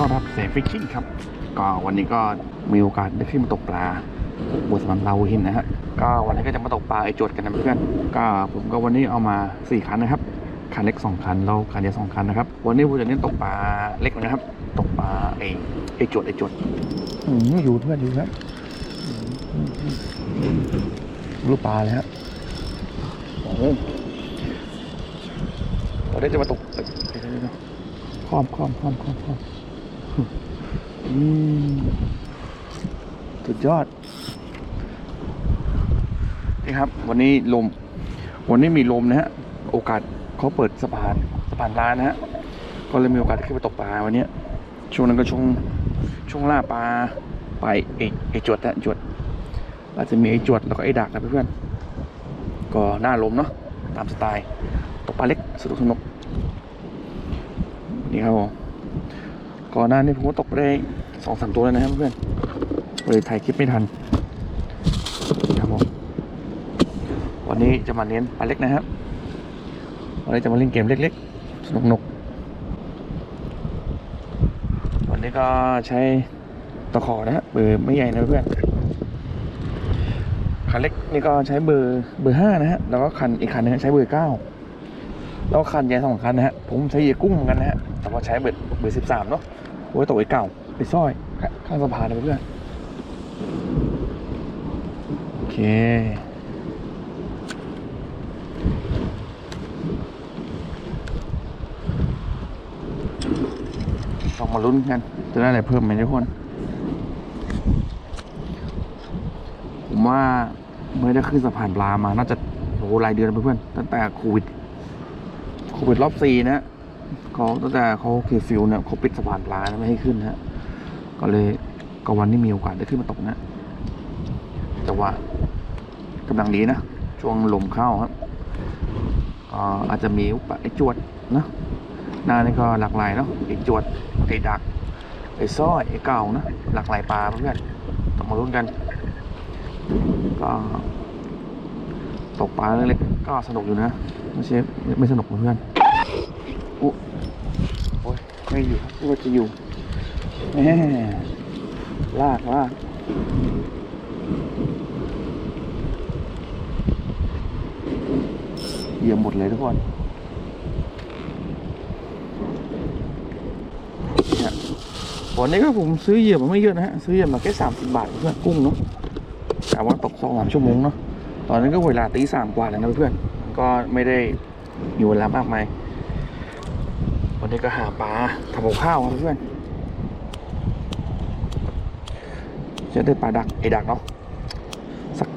ต้อนรับเสฟฟิชชิ่งครับ ก็วันนี้ก็มีโอกาสได้ขึ้นมาตกปลาบนสะพานลาวหินนะฮะก็วันนี้ก็จะมาตกปลาไอจวดกันนะเพื่อนๆก็ผมก็วันนี้เอามาสี่คันนะครับคันเล็กสองคันแล้วคันเดียวสองคันนะครับ วันนี้ผมจะเน้นตกปลาเล็กนะครับ ตกปลาไอไอจวดไอจวดอืมอยู่เพื่อนอยู่ครับอืมอืมอืมรูปปลาเลยฮะโอ้โหเราได้จะมาตกเดี๋ยวเดี๋ยวเดี๋ยวคอมคอมคอมคอมคอม อืมสุดยอด นี่ครับ วันนี้ลม วันนี้มีลมนะฮะ โอกาสเขาเปิดสะพานสะพานร้านนะฮะ ก็เลยมีโอกาสขึ้นไปตกปลาวันนี้ช่วงนั้นก็ช่วงช่วงล่าปลาไปไอไอจวดนะจวดอาจจะมีไอจวดแล้วก็ไอดักนะเพื่อนก็หน้าลมเนาะตามสไตล์ตกปลาเล็กสนุกสนุกนี่ครับผม ก่อนหน้านี้ผมก็ตกไปได้สองสามตัวแล้วนะครับเพื่อนเลยถ่ายคลิปไม่ทันครับผมวันนี้จะมาเน้นปลาเล็กนะครับ วันนี้จะมาเล่นเกมเล็กๆ สนุกๆ วันนี้ก็ใช้ตะขอนะฮะเบอร์ไม่ใหญ่นะเพื่อนคันเล็กนี่ก็ใช้เบอร์เบอร์ห้านะฮะ แล้วก็คันอีกคันหนึงใช้เบอร์เก้าแล้วคันใหญ่สองคันนะฮะ ผมใช้เหยื่อกุ้งเหมือนกันนะฮะ แต่ว่าใช้เบ็ดเบอร์สิบสามเนาะ โอ้ยตกไอ้เก่าไปซ่อยข้างสะพานนะเพื่อนโอเคลองมาลุ้นกัน จะได้อะไรเพิ่มไหมทุกคน ผมว่าเมื่อได้ขึ้นสะพานปลามา น่าจะโหหลายเดือนแล้วเพื่อนตั้งแต่โควิดโควิดรอบสี่นะ เขาตั้งแต่เขาเคอร์ฟิวเนี่ยเขาปิดสะพานปลานะไม่ให้ขึ้นฮะก็เลยก็วันนี้มีโอกาสได้ขึ้นมาตกนะ แต่ว่ากำลังดีนะ ช่วงลมเข้าครับอ่าอาจจะมีปะไอ้จวดนะหน้านี่ก็หลากหลายเนาะไอ้จวดไอ้ดักไอ้ซ้อยไอ้เก่านะหลากหลายปลาเพื่อนต้องมาลุ้นกัน ก็ตกปลาเล็กๆก็สนุกอยู่นะไม่ใช่ไม่สนุกเพื่อน อุ๊โอ้ยไม่อยู่ครับว่าจะอยู่แหมลากลากเหยียบหมดเลยทุกคนวันนี้ก็ผมซื้อเหยื่อมาไม่เยอะนะฮะ ซื้อเหยื่อมาแค่สามสิบบาทเพื่อนกุ้งเนาะแต่ว่าตกสองสามชั่วโมงเนาะ ตอนนั้นก็เวลาตีสามกว่าแล้วนะเพื่อน ก็ไม่ได้มีเวลามากมาย วันนี้ก็หาปลาทำกับข้าวครับเพื่อนจะได้ปลาดักไอ้ดักเนาะสัก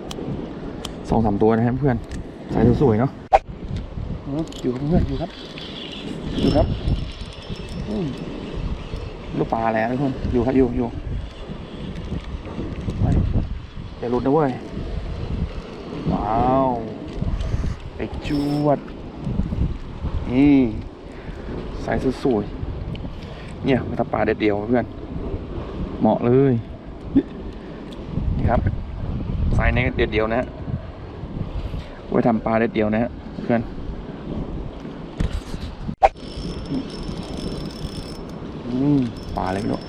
สองสามตัวนะครับเพื่อนสายสวยๆเนาะอยู่ครับเพื่อนอยู่ครับอยู่ครับลูกปลาแล้วทุกคนอยู่ครับอยู่อยู่อย่าหลุดนะเว้ยว้าวไอ้จวดนี่ สายสวยๆเนี่ยมาทำปลาเด็ดเดียวเพื่อน เหมาะเลย นี่ครับ สายนี้เด็ดเดียวนะฮะ ไว้ทำปลาเด็ดเดียวนะฮะเพื่อนอืมปลาเล็กเนาะ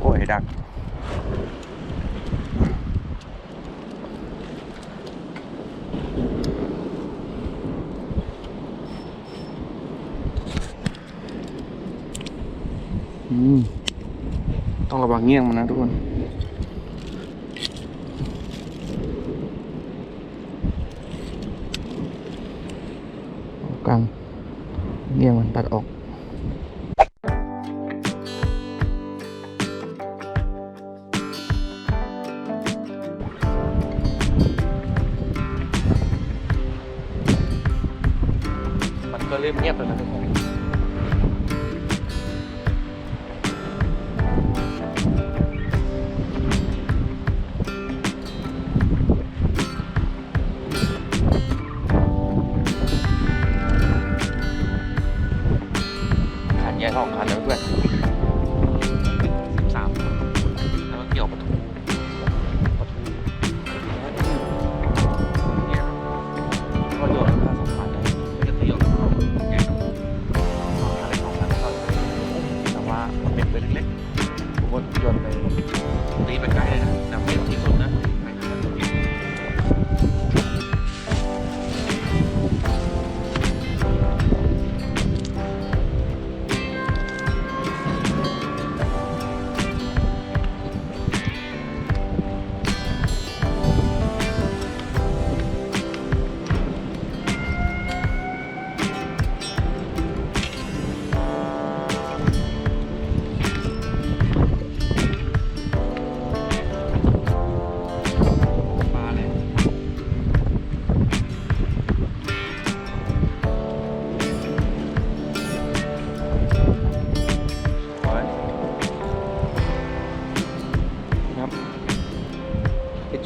โอ้ยดัก อืม ต้องระวังเงี้ยงมันนะทุกคนกลางเงี้ยงมันตัดออก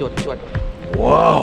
จุดจุดว้าว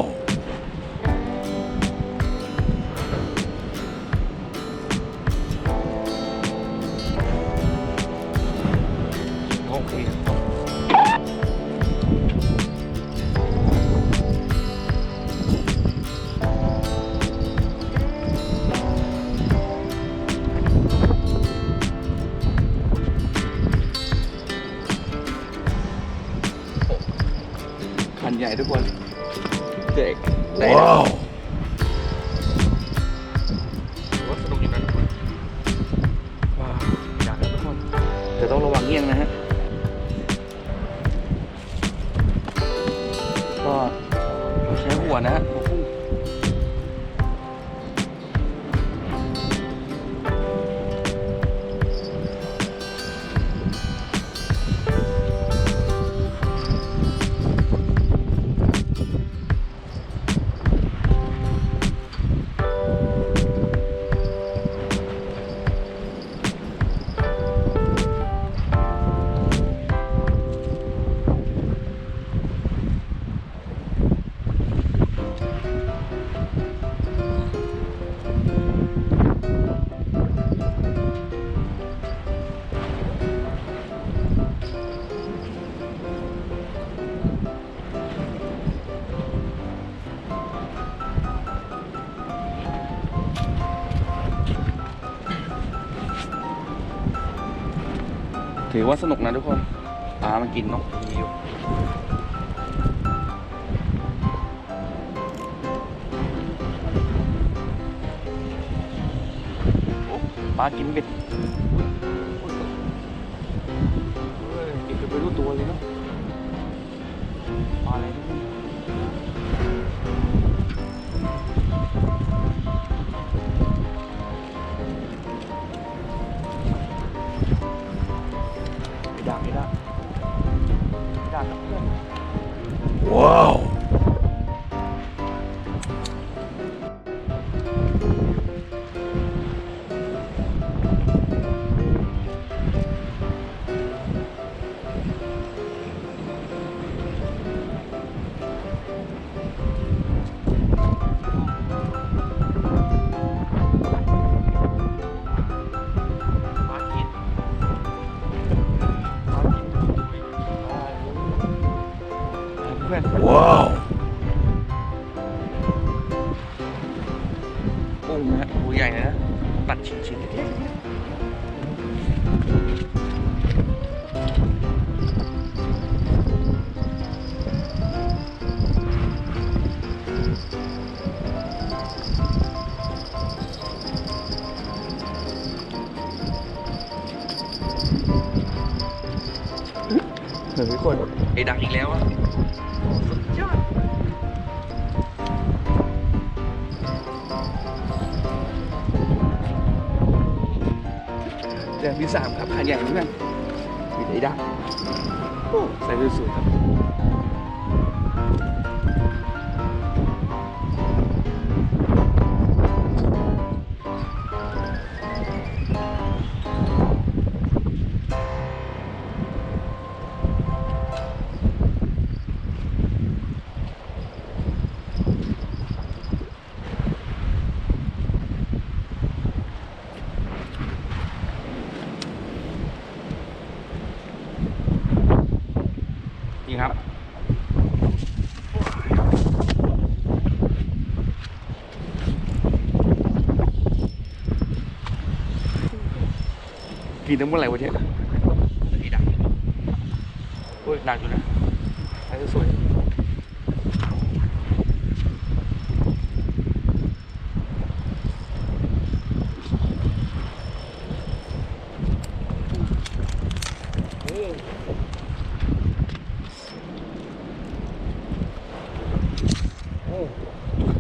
อว่าสนุกนะทุกคนปลามันกินนกมีอยู่ปลากินเบ็ด Uau! ถึงเมื่อไหร่วะเนี่ยที่ดังโอ้ยหนักอยู่นะโอ้สวย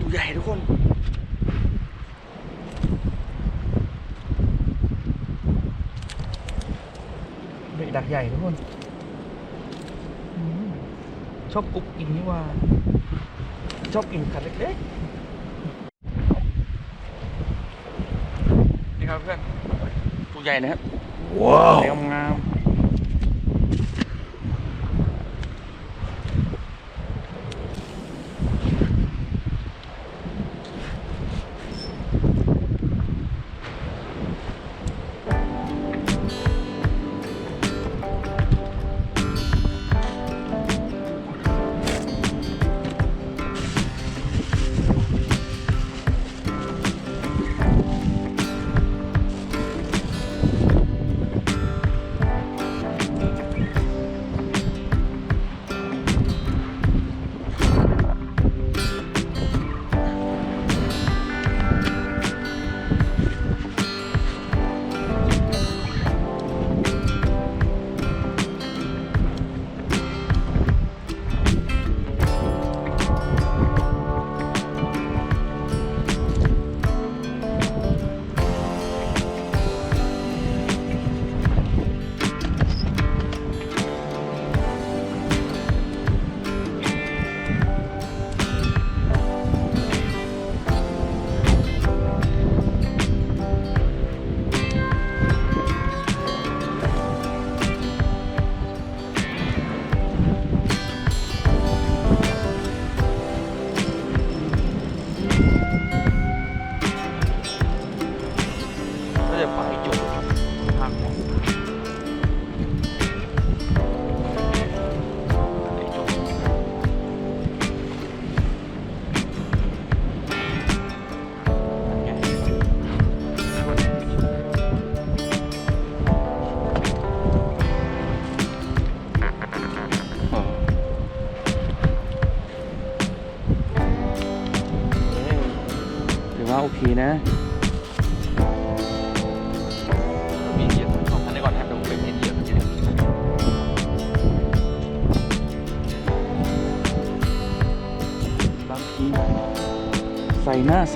ตัใหญ่ทุกคน ใหญ่ทุกคนอืมชอบกุ๊กกินนี่ว่า ชอบกินคันเล็กๆนี่ครับเพื่อนตัวใหญ่นะครับ Wow. ใหญ่งาม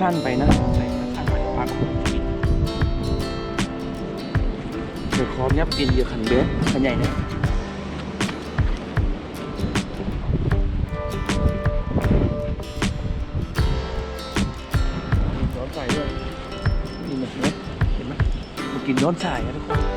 ส่หน้าสั้นไปนะใส่หน้าสั้นไปปากของชีวิตเดี๋ยวคอมเนี้ยเปลี่ยนเหยียบคันเบสคันใหญ่เนี่ยย้อนใส่ด้วยนี่เห็นไหมเห็นไหมมากินย้อนสายนะทุกคน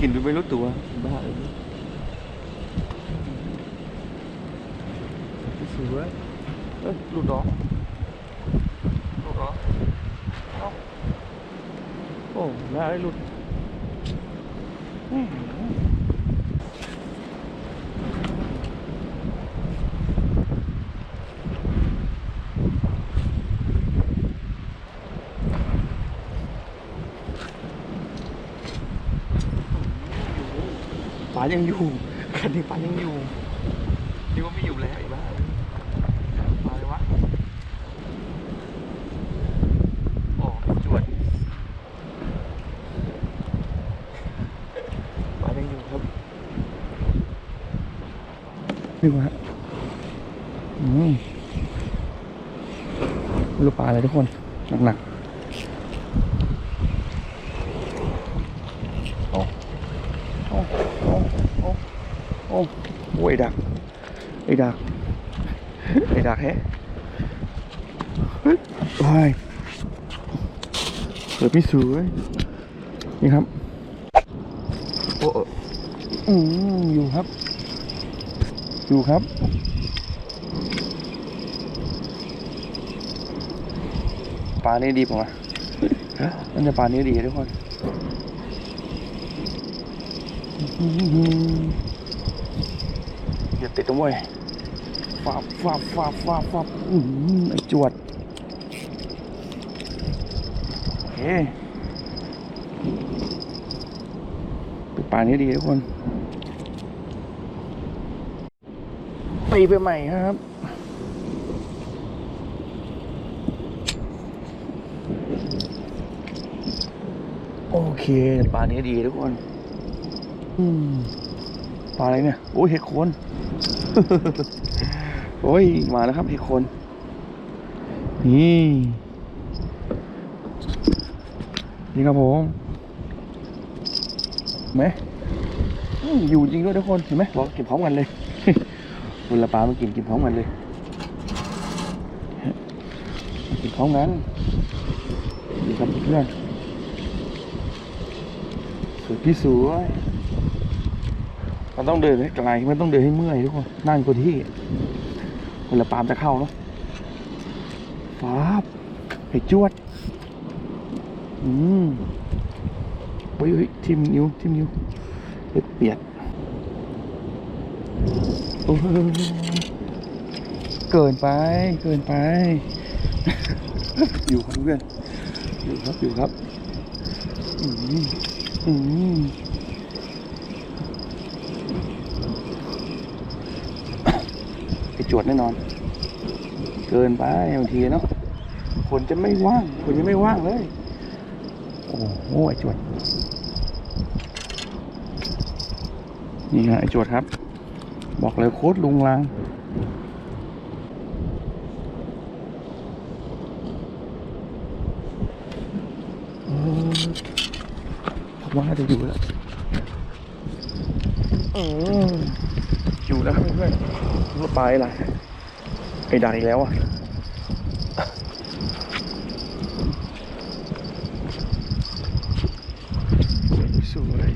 กินดูไม่รู้ตัวบ้าเลยสวยเอ้ยหลุดเหรอหลุดเหรอเอ้าโอ้แม่ไอ้หลุดอื้อหือปลา ยังอยู่คันนี้ปลายังอยู่นี่ว่าไม่อยู่แล้วไอ้บ้าปลาอะไรวะโอ้จวดปลายังอยู่ครับนี่วะอืมไม่รู้ปลาอะไรทุกคน หนักๆโอ้โอ้โอ้โอ้โอ้ อ้โห ไอ้ดักไอ้ดักไอ้ดักแฮะเฮ้ยโอ้ยเกิดพี่สวยนี่ครับ โอ้อืมอยู่ครับ อยู่ครับปลานี่ดีป่ะวะนั่นจะปลานี้ดีทุกคน อย่าติดนะเว้ยฟับฟับฟับฟับฟับอืมไอจวดโอเคเป็นปลานี้ดีทุกคนตีไปใหม่ครับโอเคปลานี้ดีทุกคนอืมปลาอะไรเนี่ย โอ้ยเห็ดโคน โอ้ย มาแล้วครับเห็ดคน นี่ นี่ครับผมเห็นไหมอืมอยู่จริงด้วยทุกคนเห็นไหมบอกเก็บพร้อมกันเลยเวลาปลามากินกินพร้อมกันเลยกินพร้อมกันดีครับเพื่อนสวยพี่สวย มันต้องเดินให้ไกลไม่ต้องเดินให้เมื่อยทุกคนนั่งกว่าที่เวลาปาล์มจะเข้าเนาะฟ้าบไอ้จวด อืมเฮ้ยทิมนิ้วทิมนิ้วเล็บเปียดโอ้โหเกินไป เกินไป อยู่ครับเพื่อนอยู่ครับอยู่ครับ อืมอืมไป จวดแน่นอน เกินไปบางทีเนาะคนจะไม่ว่างคนจะไม่ว่างเลย โอ้โหไอจวด นี่ฮะไอจวดครับ บอกเลยโคตรลุงลังผมว่าน่าจะอยู่แล้วอืมอ ยู่แล้วครับเพื่อนรถไปล่ะไรไอ้ดักอีกแล้วอะสวย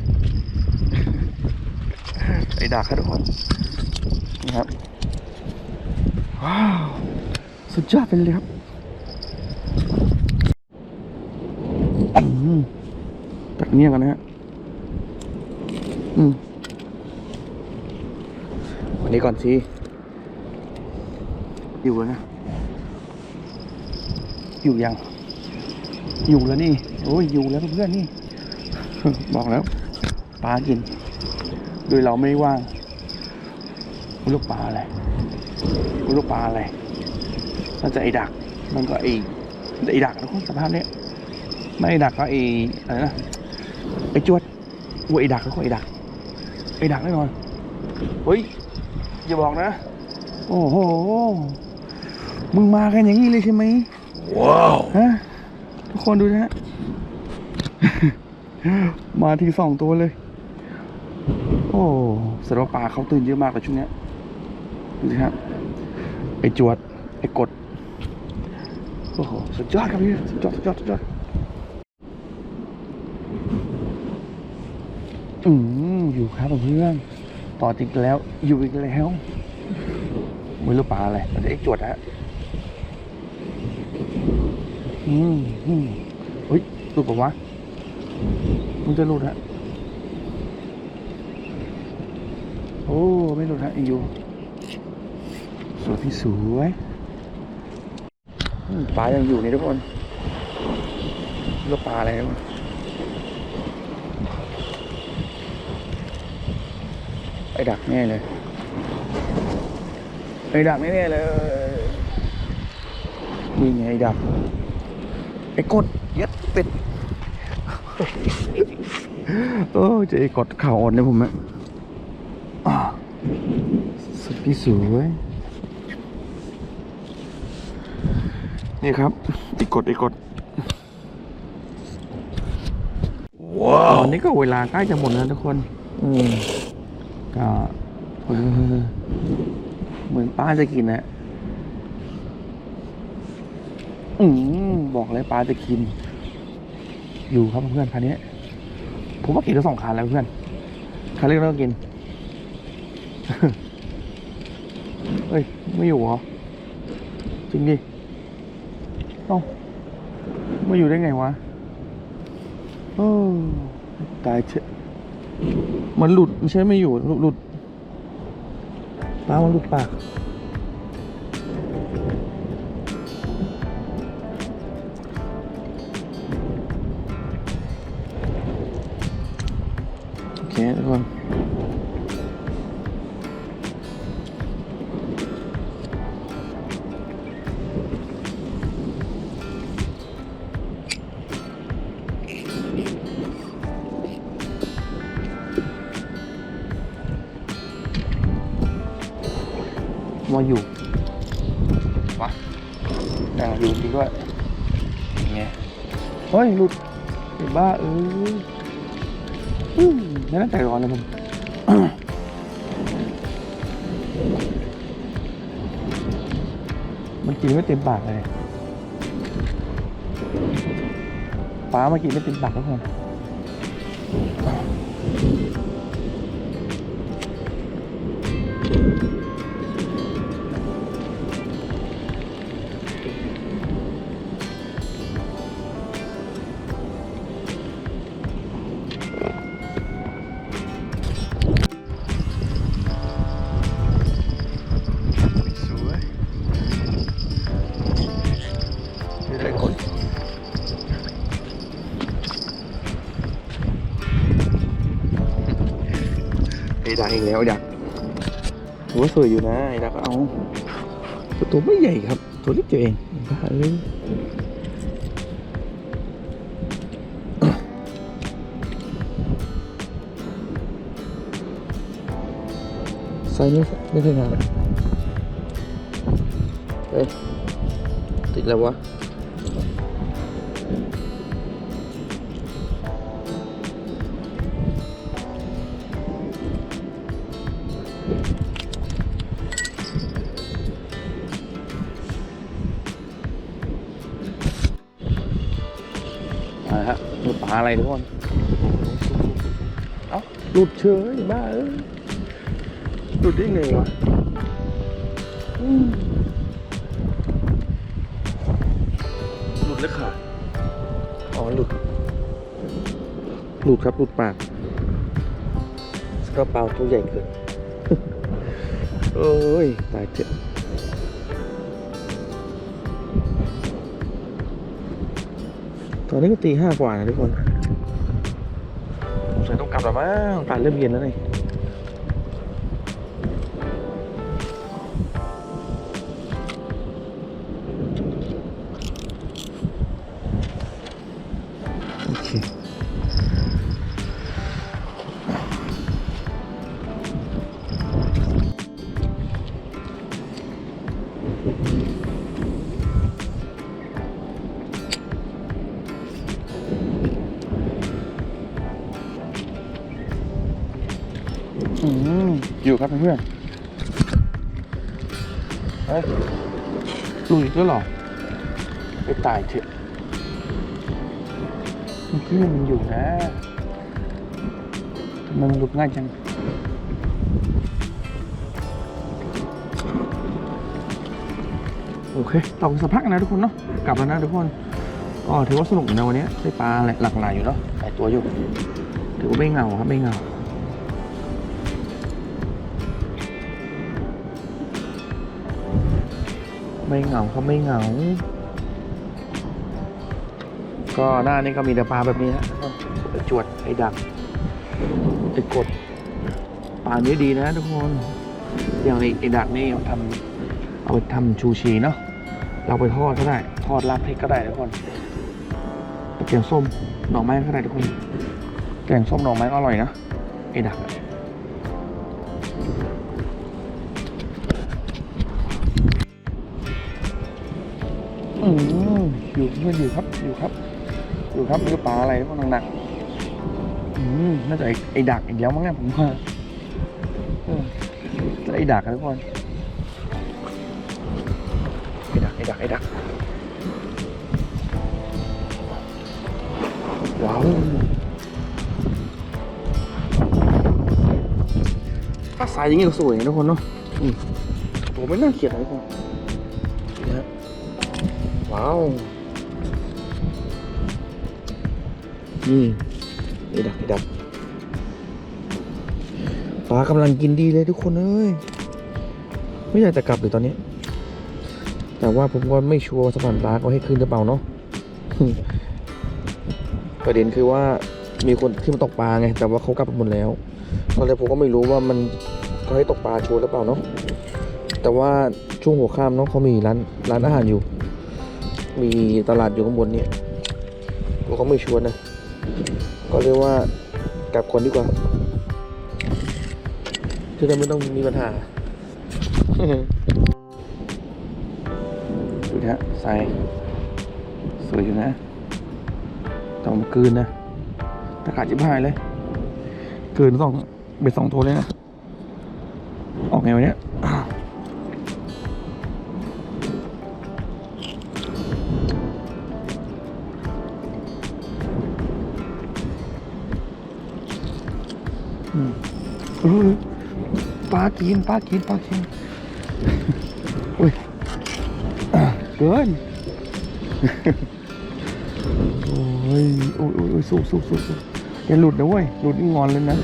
ไอ้ดักครับทุกคนนี่ครับ ว้าว สุดยอดไปเลยครับตักเงี้ยกันนะฮะ อืมันนี้ก่อนสิอยู่แล้วนะอยู่ยัง อยู่แล้วนี่ โอ้ย อยู่แล้วเพื่อนๆนี่ บอกแล้วปลากิน โดยเราไม่ว่างลูกปลาอะไรลูกปลาอะไรน่าจะไอ้ดัก มันก็ไอ้ไอ้ดักนะคุณสภาพเนี้ยไม่ไอ้ดักก็ไอ้อะไรนะไอ้จวดโอ้ยไอ้ดักก็ไอ้ดักไอ้ดักแน่นอนเฮ้ย อย่าบอกนะ โอ้โห มึงมากันอย่างนี้เลยใช่ไหม Wow. ฮะทุกคนดูนะฮะ มาทีสองตัวเลย โอ้แสดงว่าปลาเขาตื่นเยอะมากเลยช่วงเนี้ยดูสิครับ ไอ้จวด ไอ้กด โอ้โห สุดยอดครับพี่ สุดยอด สุดยอด สุดยอด อืมอยู่ครับเพื่อน ต่อจริงแล้ว อยู่อีกแล้วไม่รู้ปลาอะไรมันจะไอ้จวดฮะอืมอืมเฮ้ยหลุดปะวะมึงจะหลุดฮะโอ้ไม่หลุดฮะอยู่สวยพี่สวยปลายังอยู่นี่ทุกคนแล้ปลาอะไรวะ ไอ้ดักแน่เลยไอ้ดักแน่ๆเลยนี่ไงไอ้ดักไอ้กดเย็ดเป็ดเออเจะไอ้กดข่าวอ่อนเนี่ยผมอะอ่าสุดพี่สวยนี่ครับไอ้กดไอ้กดตอน Wow. นี้ก็เวลาใกล้จะหมดแล้วทุกคน อืม ก็เหมือนป้าจะกินนะอืมบอกเลยป้าจะกิน อยู่ครับเพื่อนคันนี้ ผมว่ากินทั้งสองคันแล้วเพื่อนคันเล็กแล้วก็กินเฮ้ย ไม่อยู่เหรอ จริงดิเอ้าไมาอยู่ได้ไงวะ โอ้ ตายเชะ มันหลุดไม่ใช่ไม่อยู่หลุดหลุดป้ามันหลุดปากโอเคทุกคน อ่าอยู่จริงด้วยยังไงเฮ้ยหลุดไอ้บ้าเอ้ยอืมนั่นแต่ร้อนเลยมันมันกินไม่เต็มปากเลยป้ามากินไม่เต็มปากทุกคน ไอ้ดักอีกแล้วไอ้ดักถือว่าสวยอยู่นะไอ้ดักก็เอาแต่ตัวไม่ใหญ่ครับ ตัวเล็กเดียวเองบ้าเอ้ยไซส์นี้ไม่ใช่งานเอ้ยติดแล้ววะ อะไรทุกคนเอ้าหลุดเฉยบ้าเอ้ยหลุดได้ไงวะอืมหลุดเลยค่ะอ๋อหลุดหลุดครับหลุดปากสกระเป๋าตัวใหญ่เกินเอ้ยตายเถอะตอนนี้ก็ตีห้ากว่านะทุกคนผมใส่ต้อง กลับแล้วมั้งอากาศเริ่มเย็นแล้วนี่ ครับเพื่อนเฮ้ยลุยก็หรอไปตายเถอะเมื่อกี้มันอยู่นะ มันหลุดง่ายจังโอเคต่อสักพักนะทุกคนเนาะ กลับแล้วนะทุกคนก็ถือว่าสนุกนะวันนี้ได้ปลาหลากหลายอยู่เนาะหลายตัวอยู่ ถือว่าไม่เหงาครับไม่เหงา ไม่เหงาเขาไม่เหงา ก็หน้านี้ก็มีแต่ปลาแบบนี้ฮะไอจวดไอ้ดักไอ้กดปลานี้ดีนะทุกคนอย่างไอ้ไอ้ดักนี่เอาทำเอาไปทำชูชีเนาะเราไปทอดก็ได้ ทอดราดพริกก็ได้ทุกคนแกงส้มหน่อไม้ก็ได้ทุกคนแกงส้มหน่อไม้ก็อร่อยนะไอ้ดัก อยู่เพื่อนอยู่ครับอยู่ครับอยู่ครับนี่ปลาอะไรพวกหนักๆน่าจะไอ้ดักอีกแล้วมั้งเนี่ยผมว่าเออไอ้ดักอะทุกคนไอ้ดักไอ้ดักไอ้ดักว้าวถ้าสายอย่างงี้ก็สวยนะทุกคนเนาะอืมไม่น่าเกลียดนะทุกคน ว้าว นี่ไอ้ดักไอ้ดักฟ้ากำลังกินดีเลยทุกคนเอ้ย ไม่อยากจะกลับเลยตอนนี้ แต่ว่าผมก็ไม่ชัวร์สะพานปลาเขาให้ขึ้นหรือเปล่าเนาะประเด็นคือว่ามีคนขึ้นมาตกปลาไง แต่ว่าเขากลับไปหมดแล้วตอนแรกผมก็ไม่รู้ว่ามันเขาให้ตกปลาชัวร์หรือเปล่าเนาะแต่ว่าช่วงหัวค่ำเนาะเขามีร้านร้านอาหารอยู่ มีตลาดอยู่ข้างบนเนี่ยผมก็ไม่ชวร์นะ ก็เรียกว่ากลับคนดีกว่าจะได้ไม่ต้องมีปัญหาดูนะใส่สวยอยู่นะต้องมากลืนนะตะขาดจิบหายเลยกลืนสองเบ็ดสองตัวเลยนะ ออกไงวะเนี้ย ปลากินปลากินปลากินอุ้ยอะเกินโอ้ยโอ้ยโอ้ยสู้สู้สู้สู้อย่าหลุดนะเว้ยหลุดงอนเลยนะ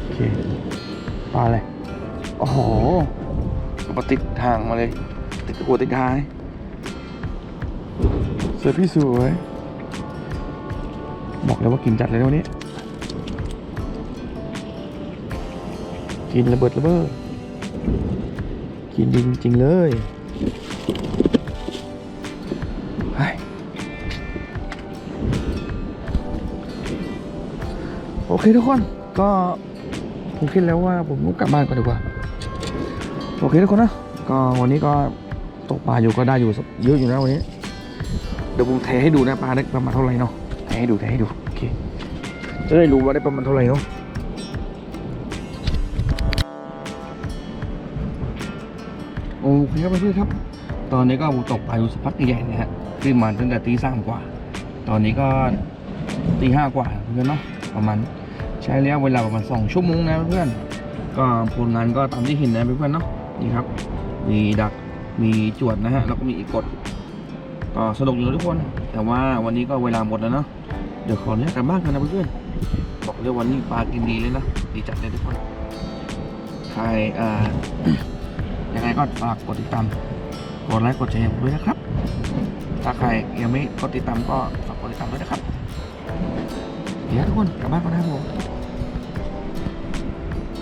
โอเคปลาอะไรโอ้โหปลาติดทางมาเลย ติดกัวติดท้ายเสวยพี่สวยบอกเลยว่ากินจัดเลยวันนี้ กินระเบิดระเบ้อกินจริงๆเลยโอเคทุกคนก็ผมคิดแล้วว่าผมต้องกลับบ้านก่อนดีกว่า โอเคทุกคนนะ ก็วันนี้ก็ตกปลาอยู่ก็ได้อยู่เยอะอยู่นะวันนี้ เดี๋ยวผมเทให้ดูนะปลาได้ประมาณเท่าไหร่เนาะเทให้ดูเทให้ดูโอเคจะได้รู้ว่าได้ประมาณเท่าไหร่เนาะ โอเคครับเพื่อนครับ ตอนนี้ก็ตกปลาอยู่สักพักใหญ่ๆนะฮะขึ้นมาตั้งแต่ตีสามกว่า ตอนนี้ก็ตีห้ากว่าเพื่อนเนาะประมาณใช้ระยะเวลาประมาณสองชั่วโมงนะเพื่อนก็ผลงานก็ตามที่เห็นนะเพื่อนเนาะนี่ครับ มีดักมีจวดนะฮะแล้วก็มีอีกกดก็สนุกอยู่ทุกคน แต่ว่าวันนี้ก็เวลาหมดแล้วเนาะเดี๋ยวขอเนี้ยกลับบ้านกันนะเพื่อนบอกเลยวันนี้ปลากินดีเลยนะดีจัดเลยทุกคนใครเอ่อ ยังไงก็ฝากกดติดตาม กดไลค์กดแชร์ผมด้วยนะครับ ถ้าใครยังไม่กดติดตามก็ฝากกดติดตามด้วยนะครับ เดี๋ยวทุกคนกลับบ้านก่อนนะครับผม